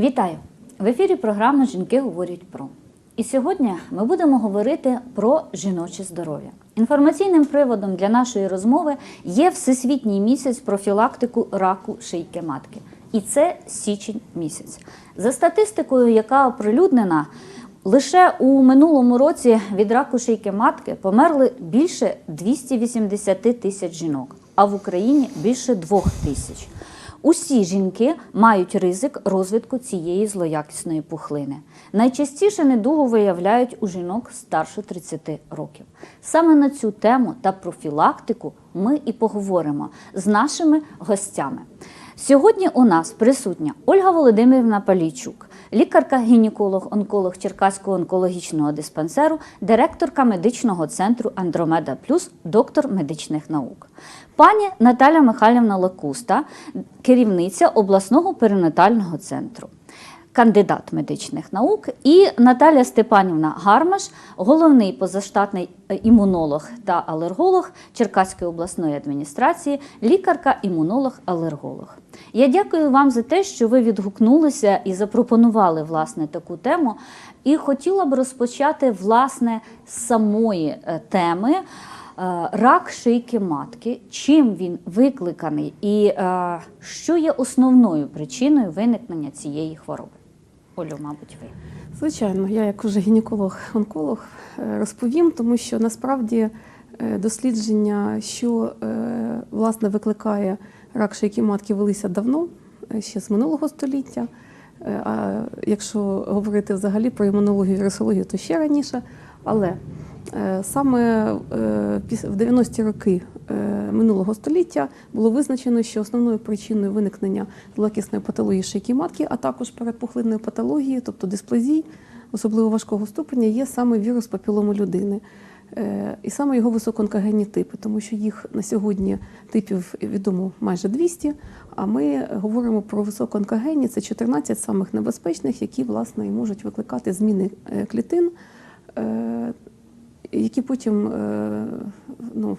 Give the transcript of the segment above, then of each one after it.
Вітаю! В ефірі програма Жінки говорять про. І сьогодні ми будемо говорити про жіноче здоров'я. Інформаційним приводом для нашої розмови є Всесвітній місяць профілактику раку шийки матки. І це січень місяць. За статистикою, яка оприлюднена, лише у минулому році від раку шийки матки померли більше 280 тисяч жінок, а в Україні більше 2 тисяч. Усі жінки мають ризик розвитку цієї злоякісної пухлини. Найчастіше недугу виявляють у жінок старше 30 років. Саме на цю тему та профілактику ми і поговоримо з нашими гостями. Сьогодні у нас присутня Ольга Володимирівна Палійчук, лікарка-гінеколог, онколог Черкаського онкологічного диспансеру, директорка медичного центру Андромеда Плюс, доктор медичних наук. Пані Наталя Михайлівна Лакуста, керівниця обласного перинатального центру. Кандидат медичних наук і Наталя Степанівна Гармаш, головний позаштатний е, імунолог та алерголог Черкаської обласної адміністрації, лікарка-імунолог-алерголог. Я дякую вам за те, що ви відгукнулися і запропонували власне таку тему. І хотіла б розпочати власне з самої е, теми. Е, Рак шийки матки, чим він викликаний, і що є основною причиною виникнення цієї хвороби? Олю, мабуть, ви. Звичайно, я як уже гінеколог-онколог е, розповім, тому що насправді е, дослідження, що е, власне викликає рак шийки матки, велися давно, ще з минулого століття. А якщо говорити взагалі про імунологію вірусологію, то ще раніше. Але саме е, в 90-ті роки е, минулого століття було визначено, що основною причиною виникнення злоякісної патології шийки матки, а також передпухлинної патології, тобто дисплазій, особливо важкого ступеня, є саме вірус папілому людини. Е, І саме його високоонкогенні типи, тому що їх на сьогодні типів відомо майже 200, а ми говоримо про високоонкогенні, це 14 самих небезпечних, які власне можуть викликати зміни е, клітин, е, які потім е, ну,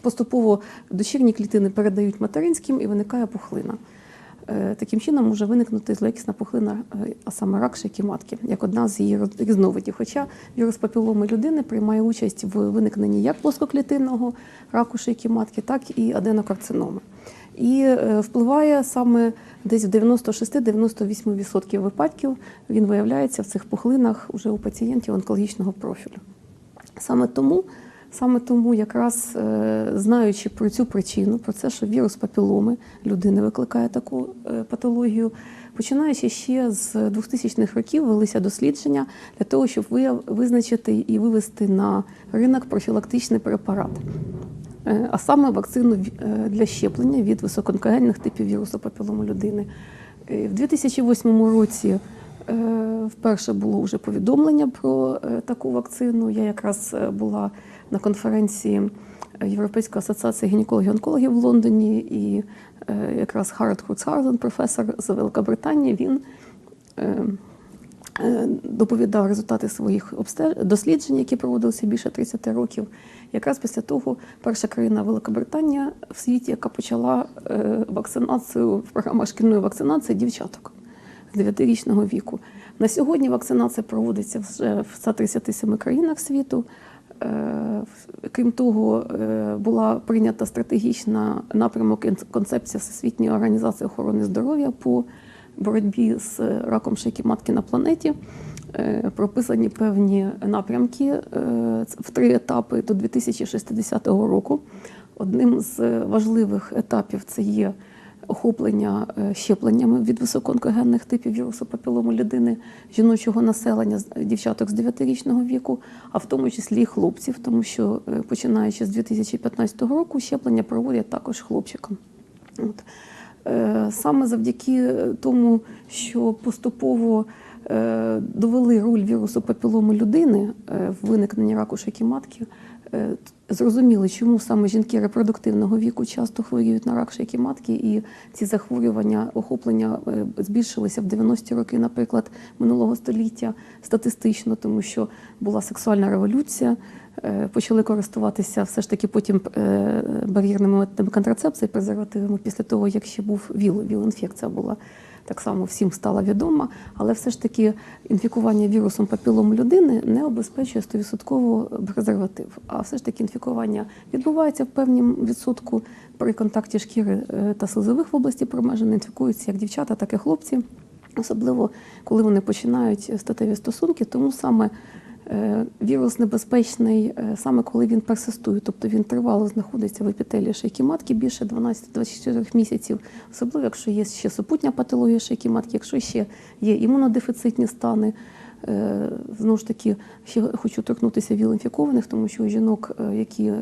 поступово дочірні клітини передають материнським і виникає пухлина. Е, Таким чином може виникнути злоякісна пухлина, е, а саме рак шийки матки, як одна з її різновидів. Хоча вірус папіломи людини приймає участь в виникненні як плоскоклітинного раку шийки матки, так і аденокарциноми. І впливає саме десь в 96-98% випадків він виявляється в цих пухлинах уже у пацієнтів онкологічного профілю. Саме тому, саме тому, якраз е, знаючи про цю причину, про це, що вірус папіломи людини викликає таку е, патологію, починаючи ще з 2000-х років, велися дослідження для того, щоб визначити і вивести на ринок профілактичний препарат. Е, А саме вакцину для щеплення від високонкогенних типів вірусу папілому людини. В 2008 році вперше було вже повідомлення про е, таку вакцину. Я якраз е, була на конференції е, Європейської асоціації гінекологів-онкологів в Лондоні, і е, якраз Харальд Круцгарден, професор з Великобританії, він е, е, доповідав результати своїх досліджень, які проводилися більше 30 років. Якраз після того перша країна Великобританія в світі, яка почала е, вакцинацію в програмах шкільної вакцинації дівчаток 9-річного віку. На сьогодні вакцинація проводиться вже в 137 країнах світу. Е, Крім того, е, була прийнята стратегічна напрямок концепція Всесвітньої організації охорони здоров'я по боротьбі з раком шийки матки на планеті. Е, Прописані певні напрямки в три етапи до 2060 року. Одним з важливих етапів це є охоплення е, щепленнями від високоонкогенних типів вірусу папілому людини жіночого населення, дівчаток з 9-річного віку, а в тому числі і хлопців, тому що е, починаючи з 2015 року щеплення проводять також хлопчикам. От. Е, Саме завдяки тому, що поступово довели роль вірусу папілому людини в виникненні раку шийки матки, зрозуміли, чому саме жінки репродуктивного віку часто хворіють на рак шийки матки, і ці захворювання, охоплення е, збільшилися в 90-ті роки, наприклад, минулого століття статистично, тому що була сексуальна революція. е, Почали користуватися все ж таки потім е, бар'єрними методами контрацепції, презервативами, після того, як ще був ВІЛ, ВІЛ-інфекція була. Так само всім стала відома, але все ж таки інфікування вірусом папілом людини не обезпечує 100% презерватив. А все ж таки інфікування відбувається в певнім відсотку при контакті шкіри е, та слизових в області промежини. Інфікуються як дівчата, так і хлопці, особливо коли вони починають статеві стосунки, тому саме. Е, Вірус небезпечний е, саме коли він персистує, тобто він тривало знаходиться в епітелії шийки матки більше 12-24 місяців, особливо якщо є ще супутня патологія шийки матки, якщо ще є імунодефіцитні стани. Е, Знову ж таки, ще хочу торкнутися віл-інфікованих, тому що у жінок, які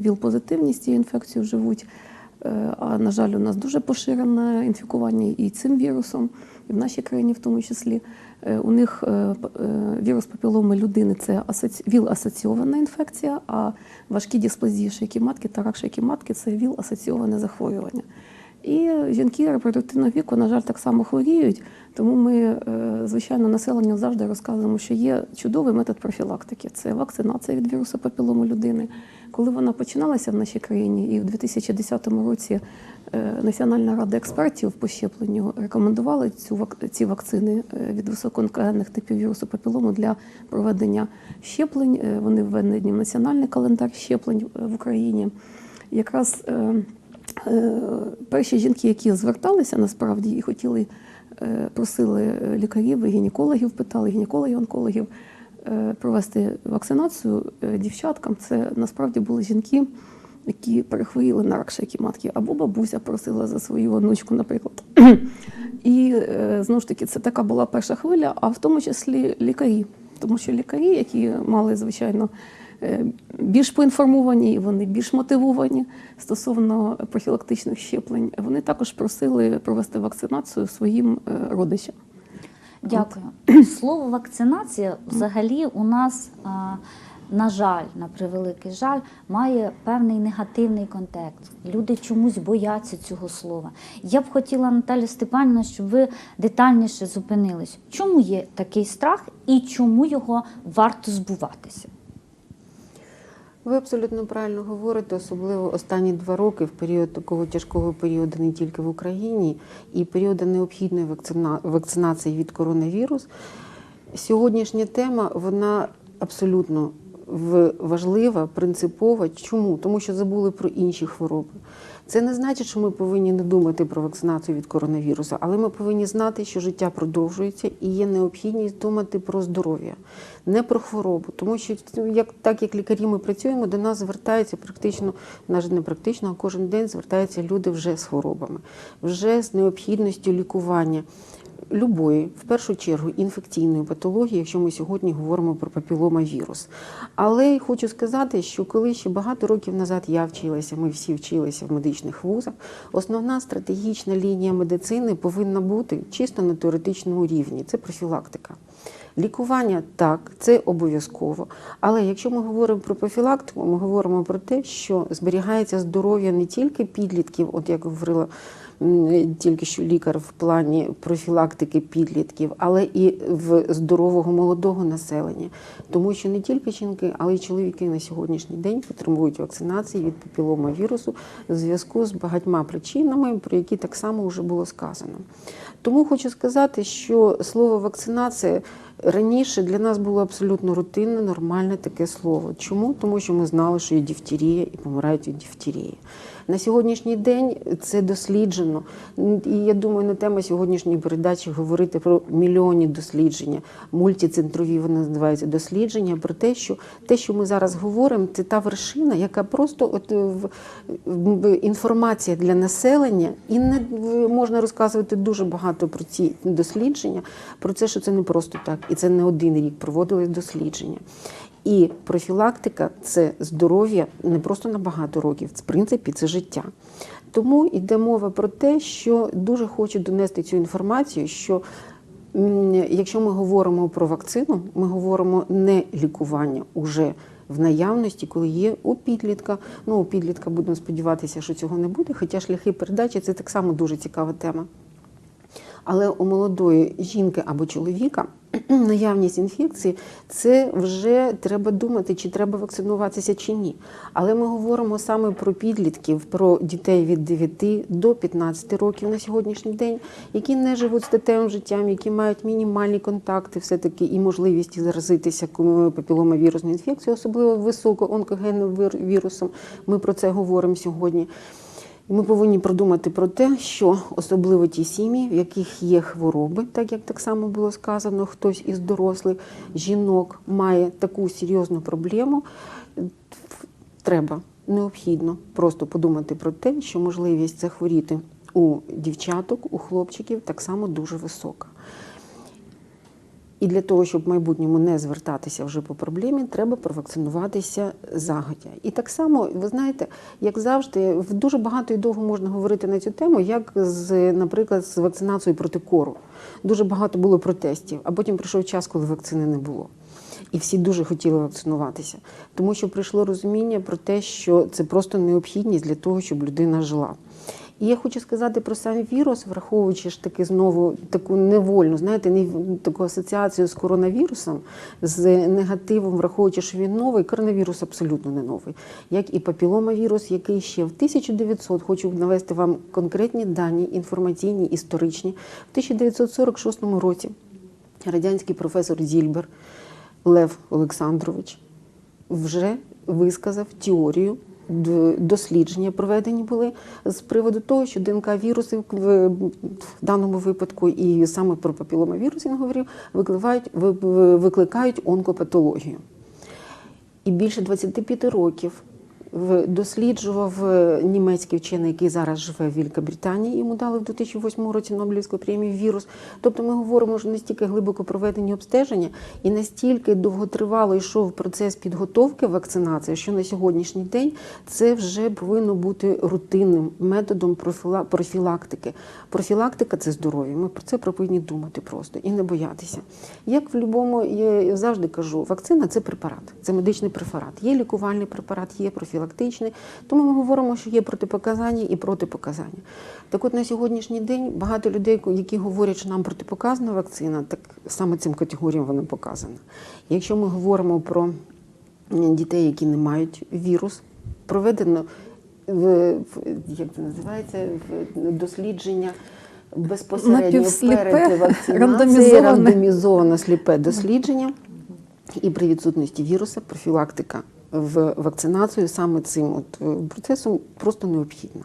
віл-позитивні з цією інфекцією живуть, а на жаль, у нас дуже поширене інфікування і цим вірусом, і в нашій країні в тому числі. Е, У них е, е, вірус папіломи людини це асоці... ВІЛ-асоційована інфекція, а важкі дисплазії шийки матки та рак шийки матки це ВІЛ-асоційоване захворювання. І жінки репродуктивного віку, на жаль, так само хворіють, тому ми, е, звичайно, населенню завжди розказуємо, що є чудовий метод профілактики це вакцинація від вірусу папілому людини. Коли вона починалася в нашій країні, і в 2010 році е, Національна рада експертів по щепленню рекомендувала цю ці вакцини е, від високоонкогенних типів вірусу папілому для проведення щеплень. Е, Вони введені в національний календар щеплень в Україні. Якраз перші жінки, які зверталися насправді і хотіли, просили лікарів і гінекологів, питали гінекологів, онкологів е, провести вакцинацію е, дівчаткам. Це насправді були жінки, які перехворіли на рак шийки матки, або бабуся просила за свою онучку, наприклад. І е, знову ж таки, це така була перша хвиля, а в тому числі лікарі. Тому що лікарі, які мали, звичайно, е, більш поінформовані, вони більш мотивовані стосовно профілактичних щеплень, вони також просили провести вакцинацію своїм е, родичам. Дякую. Слово вакцинація взагалі у нас, на жаль, на превеликий жаль, має певний негативний контекст. Люди чомусь бояться цього слова. Я б хотіла, Наталя Степанівна, щоб ви детальніше зупинились. Чому є такий страх і чому його варто збуватися? Ви абсолютно правильно говорите, особливо останні два роки в період такого тяжкого періоду не тільки в Україні, і періоду необхідної вакцина- вакцинації від коронавірус. Сьогоднішня тема вона абсолютно важлива, принципова. Чому? Тому що забули про інші хвороби. Це не значить, що ми повинні не думати про вакцинацію від коронавірусу, але ми повинні знати, що життя продовжується і є необхідність думати про здоров'я, не про хворобу. Тому що як так як лікарі ми працюємо, до нас звертаються практично, навіть не практично, а кожен день звертаються люди вже з хворобами, вже з необхідністю лікування. Любої, в першу чергу, інфекційної патології, якщо ми сьогодні говоримо про папіломавірус. Але хочу сказати, що коли ще багато років назад я вчилася, ми всі вчилися в медичних вузах, основна стратегічна лінія медицини повинна бути чисто на теоретичному рівні це профілактика. Лікування так, це обов'язково. Але якщо ми говоримо про профілактику, ми говоримо про те, що зберігається здоров'я не тільки підлітків, от як говорила тільки що лікар в плані профілактики підлітків, але і в здорового молодого населення. Тому що не тільки жінки, але й чоловіки на сьогоднішній день потребують вакцинації від папіломавірусу в зв'язку з багатьма причинами, про які так само вже було сказано. Тому хочу сказати, що слово вакцинація раніше для нас було абсолютно рутинне, нормальне таке слово. Чому? Тому що ми знали, що є дифтерія і помирають від дифтерії. На сьогоднішній день це досліджено. І я думаю, на тема сьогоднішньої передачі говорити про мільйонні дослідження, мультицентрові вони називаються дослідження, про те, що те, що ми зараз говоримо, це та вершина, яка просто от е, інформація для населення, і не можна розказувати дуже багато про ці дослідження, про це, що це не просто так, і це не один рік проводились дослідження. І профілактика це здоров'я не просто на багато років, в принципі, це життя. Тому йде мова про те, що дуже хочу донести цю інформацію, що якщо ми говоримо про вакцину, ми говоримо не лікування уже в наявності, коли є у підлітка. Ну, у підлітка будемо сподіватися, що цього не буде, хоча шляхи передачі це так само дуже цікава тема. Але у молодої жінки або чоловіка наявність інфекції, це вже треба думати, чи треба вакцинуватися чи ні. Але ми говоримо саме про підлітків, про дітей від 9 до 15 років на сьогоднішній день, які не живуть статевим життям, які мають мінімальні контакти, все-таки і можливість заразитися папіломавірусною інфекцією, особливо високоонкогенним вір- вірусом. Ми про це говоримо сьогодні. Ми повинні продумати про те, що особливо ті сім'ї, в яких є хвороби, так як так само було сказано, хтось із дорослих жінок має таку серйозну проблему, треба необхідно просто подумати про те, що можливість захворіти у дівчаток, у хлопчиків так само дуже висока. І для того, щоб в майбутньому не звертатися вже по проблемі, треба провакцинуватися загодя. І так само, ви знаєте, як завжди, дуже багато і довго можна говорити на цю тему, як з, наприклад, з вакцинацією проти кору. Дуже багато було протестів, а потім прийшов час, коли вакцини не було. І всі дуже хотіли вакцинуватися, тому що прийшло розуміння про те, що це просто необхідність для того, щоб людина жила. І я хочу сказати про сам вірус, враховуючи ж таки знову таку невольну, знаєте, не таку асоціацію з коронавірусом, з негативом, враховуючи, що він новий, коронавірус абсолютно не новий, як і папіломавірус, який ще в 1900, хочу навести вам конкретні дані, інформаційні, історичні, в 1946 році радянський професор Зільбер Лев Олександрович вже висказав теорію. Дослідження проведені були з приводу того, що ДНК віруси в даному випадку, і саме про папіломавірус він говорив, викликають, ви- ви- викликають онкопатологію. І більше 25 років досліджував е, німецький вчений, який зараз живе в Великобританії. Йому дали в 2008 році Нобелівську премію вірус. Тобто ми говоримо, що настільки глибоко проведені обстеження і настільки довготривало йшов процес підготовки вакцинації, що на сьогоднішній день це вже повинно бути рутинним методом профілактики. Профілактика це здоров'я. Ми про це повинні думати просто і не боятися. Як в будь-якому, я завжди кажу, вакцина це препарат, це медичний препарат. Є лікувальний препарат, є профілактичний. Тому ми говоримо, що є протипоказання і протипоказання. Так от на сьогоднішній день багато людей, які говорять, що нам протипоказана вакцина, так саме цим категоріям вона показана. Якщо ми говоримо про дітей, які не мають вірус, проведено в, в- як це називається в дослідження безпосередньо перед вакцинацією, рандомізоване. рандомізоване сліпе дослідження. І при відсутності віруса профілактика в вакцинацію саме цим от е, процесом просто необхідна.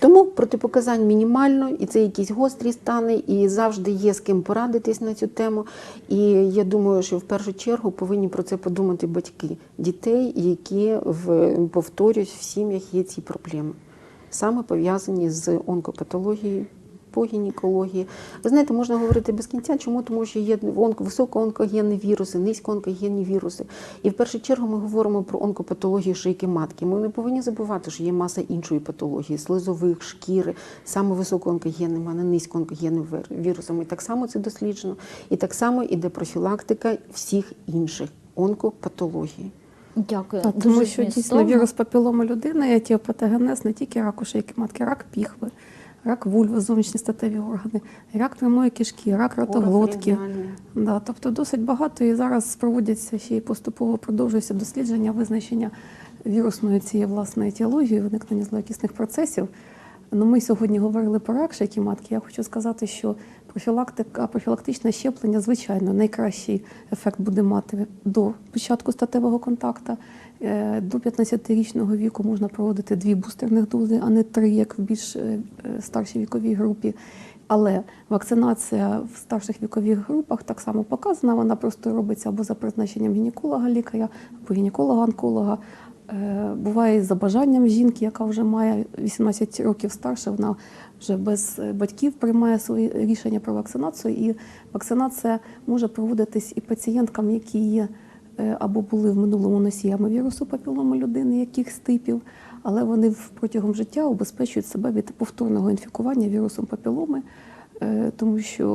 Тому протипоказань мінімально, і це якісь гострі стани, і завжди є з ким порадитись на цю тему. І я думаю, що в першу чергу повинні про це подумати батьки дітей, які в повторюсь, в сім'ях є ці проблеми, саме пов'язані з онкопатологією. По гінекології. Ви знаєте, можна говорити без кінця. Чому? Тому що є онко, високоонкогенні віруси, низькоонкогенні віруси. І в першу чергу ми говоримо про онкопатологію шийки матки. Ми не повинні забувати, що є маса іншої патології, слизових, шкіри, саме високоонкогенним, а не низькоонкогенним вир- вірусами. І так само це досліджено. І так само іде профілактика всіх інших онкопатологій. Дякую. Так, Дуже тому що дійсно вірус папіломи людини, етіопатогенез не тільки рак у шийки матки, рак піхви, рак вульви, зовнішні статеві органи, рак прямої кишки, рак ротоглотки. Да, тобто досить багато і зараз проводяться ще й поступово продовжуються дослідження визначення вірусної цієї власної етіології, виникнення злоякісних процесів. Ну, ми сьогодні говорили про рак шейки матки. Я хочу сказати, що профілактика, профілактичне щеплення, звичайно, найкращий ефект буде мати до початку статевого контакту. Е, До 15-річного віку можна проводити дві бустерних дози, а не три, як в більш е, старшій віковій групі. Але вакцинація в старших вікових групах так само показана. Вона просто робиться або за призначенням гінеколога лікаря, або гінеколога-онколога. Е, Буває за бажанням жінки, яка вже має 18 років старше, вона вже без е, батьків приймає свої рішення про вакцинацію. І вакцинація може проводитись і пацієнткам, які є е, або були в минулому носіями вірусу папіломи людини, якихось типів, але вони протягом життя убезпечують себе від повторного інфікування вірусом папіломи. Е, Тому що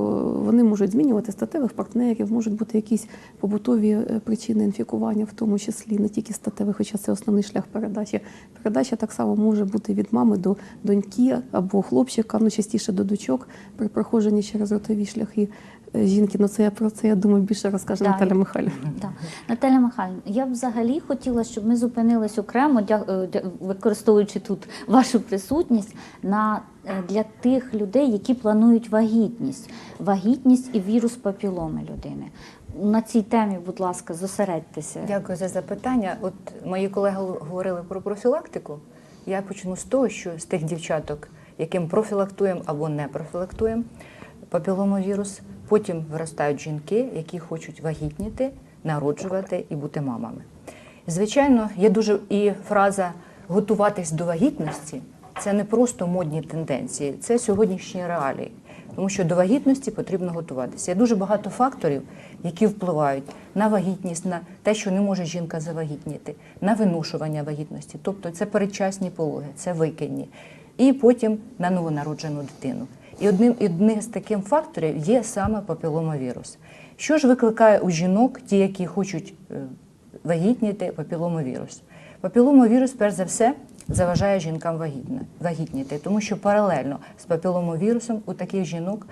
вони можуть змінювати статевих партнерів, можуть бути якісь побутові е, причини інфікування, в тому числі не тільки статевих, хоча це основний шлях передачі. Передача так само може бути від мами до доньки або хлопчика, ну частіше до дочок при проходженні через ротові шляхи. Жінки. Ну це я про це я думаю більше розкаже Так. Наталя Михайлівна. Так. Наталя Михайлівна, я б взагалі хотіла, щоб ми зупинились окремо, е, використовуючи тут вашу присутність, на, е, для тих людей, які планують вагітність, вагітність і вірус папіломи людини. На цій темі, будь ласка, зосередьтеся. Дякую за запитання. От мої колеги говорили про профілактику. Я почну з того, що з тих дівчаток, яким профілактуємо або не профілактуємо папіломовірус, потім виростають жінки, які хочуть вагітніти, народжувати і бути мамами. Звичайно, є дуже і фраза готуватись до вагітності це не просто модні тенденції, це сьогоднішні реалії. Тому що до вагітності потрібно готуватися. Є дуже багато факторів, які впливають на вагітність, на те, що не може жінка завагітніти, на виношування вагітності. Тобто це передчасні пологи, це викидні, і потім на новонароджену дитину. І одним одним з таких факторів є саме папіломовірус. Що ж викликає у жінок, ті, які хочуть е, вагітніти, папіломовірус? Папіломовірус, перш за все, заважає жінкам вагітніти, тому що паралельно з папіломовірусом у таких жінок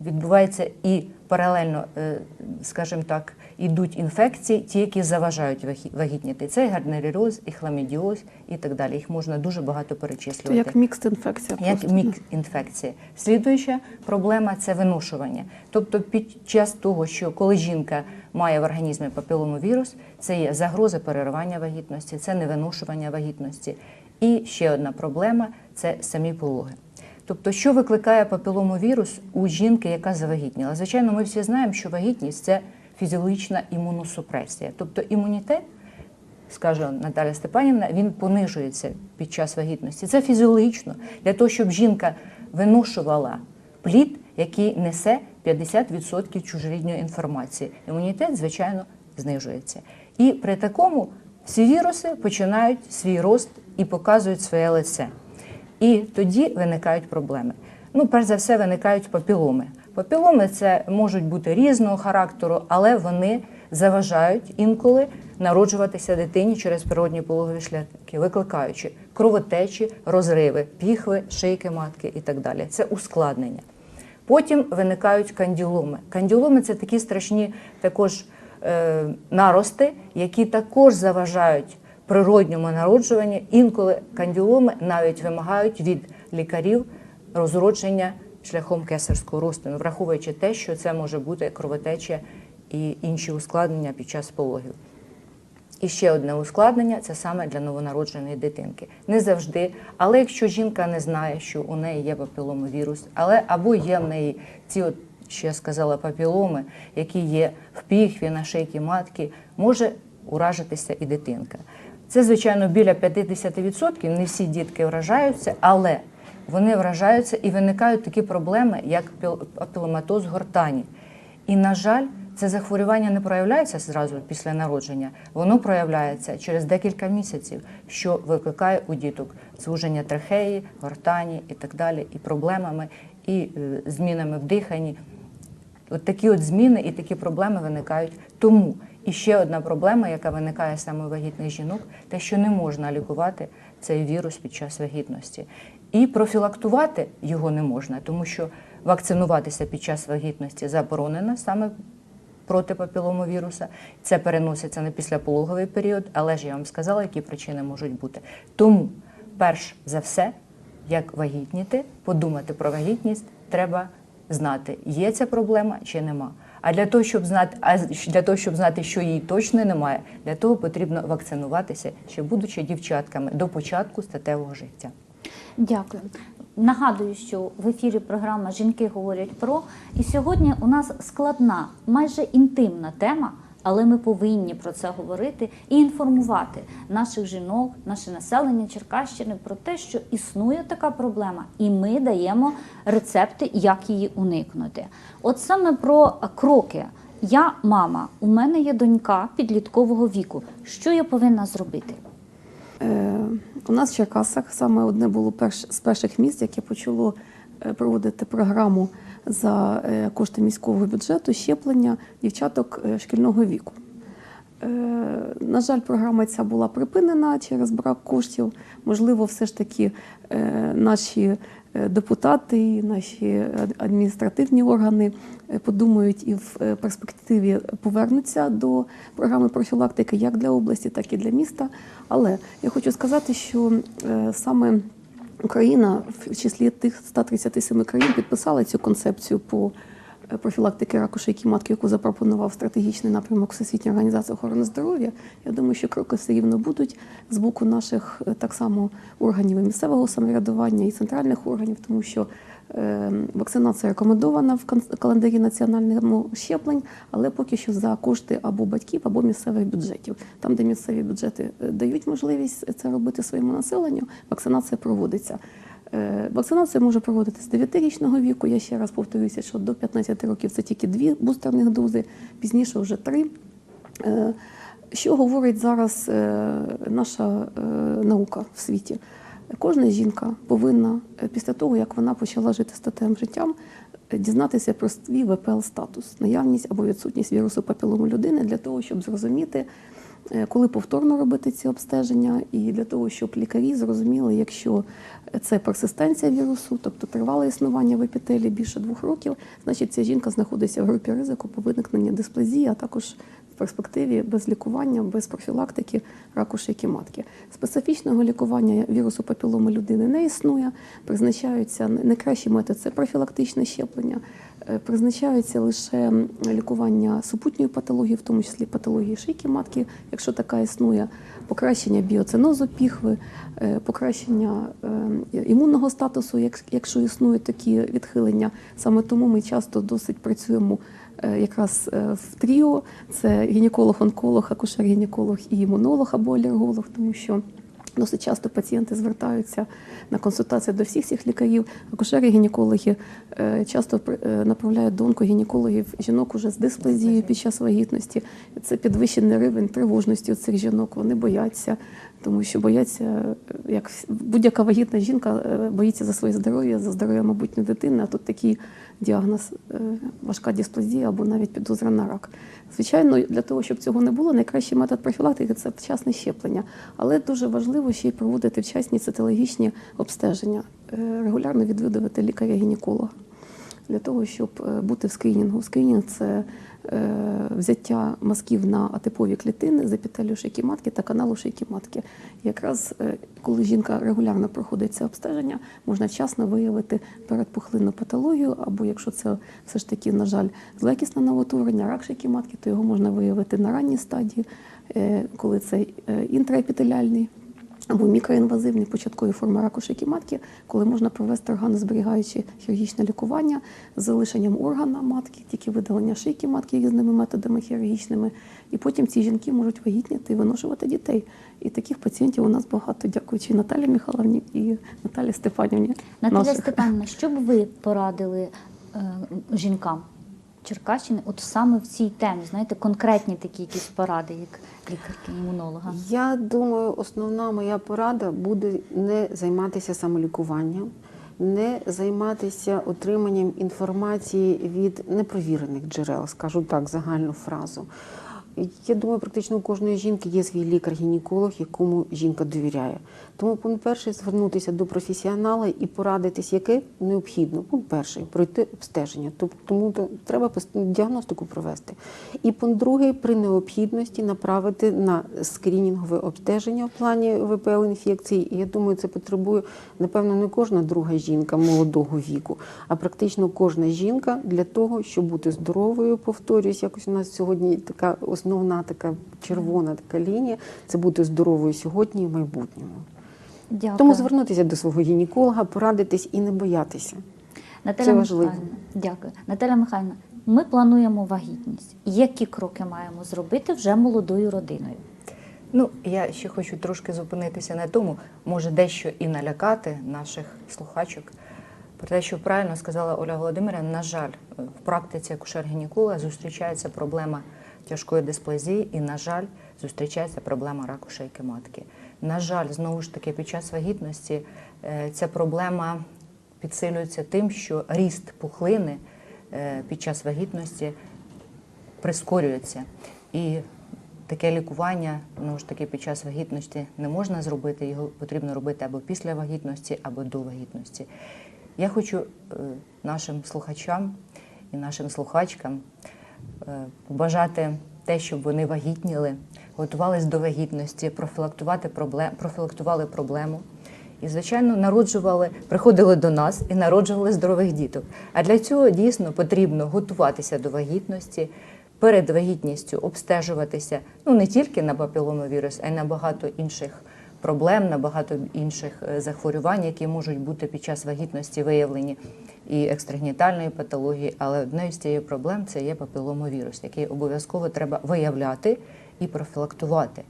відбувається і паралельно, е, скажімо так, ідуть інфекції, ті, які заважають вагі- вагітніти. Це і гарднеріоз, і хламідіоз, і так далі. Їх можна дуже багато То перечислювати як мікст інфекція. як мікс інфекції. Слідуюча проблема це виношування. Тобто, під час того, що коли жінка має в організмі папіломовірус, це є загроза переривання вагітності, це невиношування вагітності. І ще одна проблема це самі пологи. Тобто, що викликає папіломовірус у жінки, яка завагітніла? Звичайно, ми всі знаємо, що вагітність це фізіологічна імуносупресія, тобто імунітет скаже Наталя Степанівна, він понижується під час вагітності. Це фізіологічно для того, щоб жінка виношувала плід, який несе 50% чужорідної інформації. Імунітет, звичайно, знижується. І при такому всі віруси починають свій рост і показують своє лице. І тоді виникають проблеми. Ну, перш за все, виникають папіломи. Папіломи це можуть бути різного характеру, але вони заважають інколи народжуватися дитині через природні пологові шляхи, викликаючи кровотечі, розриви, піхви, шийки матки і так далі. Це ускладнення. Потім виникають канділоми. Канділоми це такі страшні також е, нарости, які також заважають природньому народжуванню. Інколи канділоми навіть вимагають від лікарів розродження шляхом кесарського розтину, враховуючи те, що це може бути кровотеча і інші ускладнення під час пологів. І ще одне ускладнення це саме для новонародженої дитинки. Не завжди, але якщо жінка не знає, що у неї є папіломовірус, але або є в неї ці, от, що я сказала, папіломи, які є в піхві, на шийці матки, може уражитися і дитинка. Це, звичайно, біля 50%, не всі дітки вражаються, але вони вражаються і виникають такі проблеми, як піл- папіломатоз гортані. І, на жаль, це захворювання не проявляється зразу після народження, воно проявляється через декілька місяців, що викликає у діток звуження трахеї, гортані і так далі, і проблемами, і е, змінами в диханні. От такі от зміни і такі проблеми виникають тому. І ще одна проблема, яка виникає саме у вагітних жінок, те, що не можна лікувати цей вірус під час вагітності. І профілактувати його не можна, тому що вакцинуватися під час вагітності заборонено саме проти папіломовіруса. Це переноситься на післяпологовий період, але ж я вам сказала, які причини можуть бути. Тому, перш за все, як вагітніти, подумати про вагітність, треба знати, є ця проблема чи нема. А для того, щоб знати, а для того, щоб знати, що її точно немає, для того потрібно вакцинуватися, ще будучи дівчатками до початку статевого життя. Дякую. Нагадую, що в ефірі програма Жінки говорять про. І сьогодні у нас складна, майже інтимна тема, але ми повинні про це говорити і інформувати наших жінок, наше населення Черкащини про те, що існує така проблема, і ми даємо рецепти, як її уникнути. От саме про кроки. Я мама, у мене є донька підліткового віку. Що я повинна зробити? Е, У нас в Черкасах саме одне було перш, з перших міст, яке почало е, проводити програму за е, кошти міського бюджету щеплення дівчаток е, шкільного віку. Е, На жаль, програма ця була припинена через брак коштів. Можливо, все ж таки е, наші е, депутати, наші адміністративні органи подумають і в перспективі повернуться до програми профілактики як для області, так і для міста. Але я хочу сказати, що саме Україна в числі тих 137 країн підписала цю концепцію по профілактики раку шийки матки, яку запропонував стратегічний напрямок Всесвітньої організації охорони здоров'я. Я думаю, що кроки все рівно будуть з боку наших е, так само органів місцевого самоврядування і центральних органів, тому що е, вакцинація рекомендована в календарі національного щеплень, але поки що за кошти або батьків, або місцевих бюджетів. Там, де місцеві бюджети е, дають можливість це робити своєму населенню, вакцинація проводиться. Е, Вакцинація може проводитися з 9-річного віку. Я ще раз повторюся, що до 15 років це тільки дві бустерних дози, пізніше вже три. Е, Що говорить зараз е, наша наука в світі? Кожна жінка повинна після того, як вона почала жити статевим життям, дізнатися про свій ВПЛ-статус, наявність або відсутність вірусу папілому людини для того, щоб зрозуміти, коли повторно робити ці обстеження, і для того, щоб лікарі зрозуміли, якщо це персистенція вірусу, тобто тривале існування в епітелі більше двох років, значить ця жінка знаходиться в групі ризику по виникненню дисплазії, а також в перспективі без лікування, без профілактики раку шийки матки. Специфічного лікування вірусу папіломи людини не існує. Призначаються найкращий метод це профілактичне щеплення. Е, Призначається лише лікування супутньої патології, в тому числі патології шийки матки, якщо така існує, покращення біоцинозу піхви, е, покращення е, імунного статусу, як- якщо існують такі відхилення. Саме тому ми часто досить працюємо якраз в тріо. Це гінеколог-онколог, акушер-гінеколог і імунолог або алерголог, тому що Досить часто пацієнти звертаються на консультації до всіх цих лікарів. Акушери гінекологи е, часто е, направляють до онкогінекологів жінок уже з дисплазією під час вагітності. Це підвищений рівень тривожності у цих жінок. Вони бояться, тому що бояться, е, як будь-яка вагітна жінка боїться за своє здоров'я, за здоров'я майбутньої дитини. А тут такий діагноз важка дисплазія або навіть підозра на рак. Звичайно, для того, щоб цього не було, найкращий метод профілактики це вчасне щеплення. Але дуже важливо ще й проводити вчасні цитологічні обстеження, е, регулярно відвідувати лікаря-гінеколога для того, щоб е, бути в скринінгу. Скринінг це взяття мазків на атипові клітини з епітелію шийки матки та каналу шийки матки. Якраз е, коли жінка регулярно проходить це обстеження, можна вчасно виявити передпухлинну патологію, або якщо це все ж таки, на жаль, злякісне новотворення, рак шийки матки, то його можна виявити на ранній стадії, е, коли це е, інтраепітеліальний або мікроінвазивні початкові форми раку шийки матки, коли можна провести органозберігаюче хірургічне лікування з залишенням органа матки, тільки видалення шийки матки різними методами хірургічними. І потім ці жінки можуть вагітніти і виношувати дітей. І таких пацієнтів у нас багато, дякуючи Наталі Михайловні і Наталі Степанівні. Наталя наших. Степанівна, що б ви порадили е, жінкам Черкащини, от саме в цій темі, знаєте, конкретні такі якісь поради, як лікарки-імунолога? Я думаю, основна моя порада буде не займатися самолікуванням, не займатися отриманням інформації від непровірених джерел, скажу так, загальну фразу. Я думаю, практично у кожної жінки є свій лікар-гінеколог, якому жінка довіряє. Тому, пункт перший, звернутися до професіонала і порадитись, яке необхідно. Пункт перший пройти обстеження. Тому треба діагностику провести. І пункт другий при необхідності направити на скринінгове обстеження в плані ВПЛ інфекції. І я думаю, це потребує напевно не кожна друга жінка молодого віку, а практично кожна жінка для того, щоб бути здоровою. Повторюсь, якось у нас сьогодні така основна така червона така лінія це бути здоровою сьогодні і в майбутньому. Дякую. Тому звернутися до свого гінеколога, порадитись і не боятися. Наталя це важливо. Михайлівна, дякую. Наталя Михайлівна, ми плануємо вагітність. Які кроки маємо зробити вже молодою родиною? Ну, я ще хочу трошки зупинитися на тому, може дещо і налякати наших слухачок. Про те, що правильно сказала Оля Володимирівна, на жаль, в практиці акушер-гінеколога зустрічається проблема тяжкої дисплазії і, на жаль, зустрічається проблема раку шийки матки. На жаль, знову ж таки, під час вагітності е, ця проблема підсилюється тим, що ріст пухлини е, під час вагітності прискорюється. І таке лікування ну ж таки під час вагітності не можна зробити. Його потрібно робити або після вагітності, або до вагітності. Я хочу е, нашим слухачам і нашим слухачкам побажати те, щоб вони вагітніли, готувались до вагітності, профілактувати проблем, профілактували проблему. І, звичайно, народжували, приходили до нас і народжували здорових діток. А для цього дійсно потрібно готуватися до вагітності, перед вагітністю обстежуватися ну не тільки на папіломовірус, а й на багато інших проблем, на багато інших е, захворювань, які можуть бути під час вагітності виявлені і екстрагенітальної патології. Але одною з цієї проблем це є папіломовірус, який обов'язково треба виявляти і профілактувати,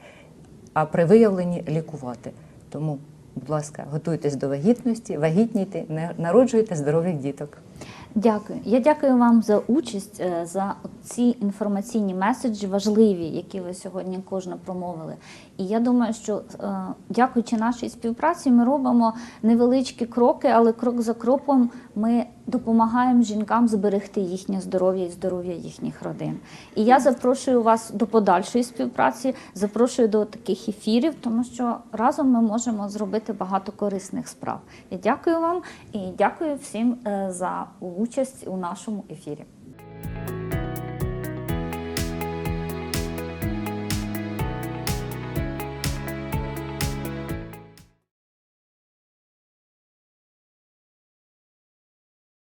а при виявленні лікувати. Тому, будь ласка, готуйтесь до вагітності, вагітнійте, народжуйте здорових діток. Дякую. Я дякую вам за участь, е, за ці інформаційні меседжі важливі, які ви сьогодні кожна промовили. І я думаю, що е, дякуючи нашій співпраці, ми робимо невеличкі кроки, але крок за кроком ми допомагаємо жінкам зберегти їхнє здоров'я і здоров'я їхніх родин. І я запрошую вас до подальшої співпраці, запрошую до таких ефірів, тому що разом ми можемо зробити багато корисних справ. Я дякую вам і дякую всім е, за участь у нашому ефірі.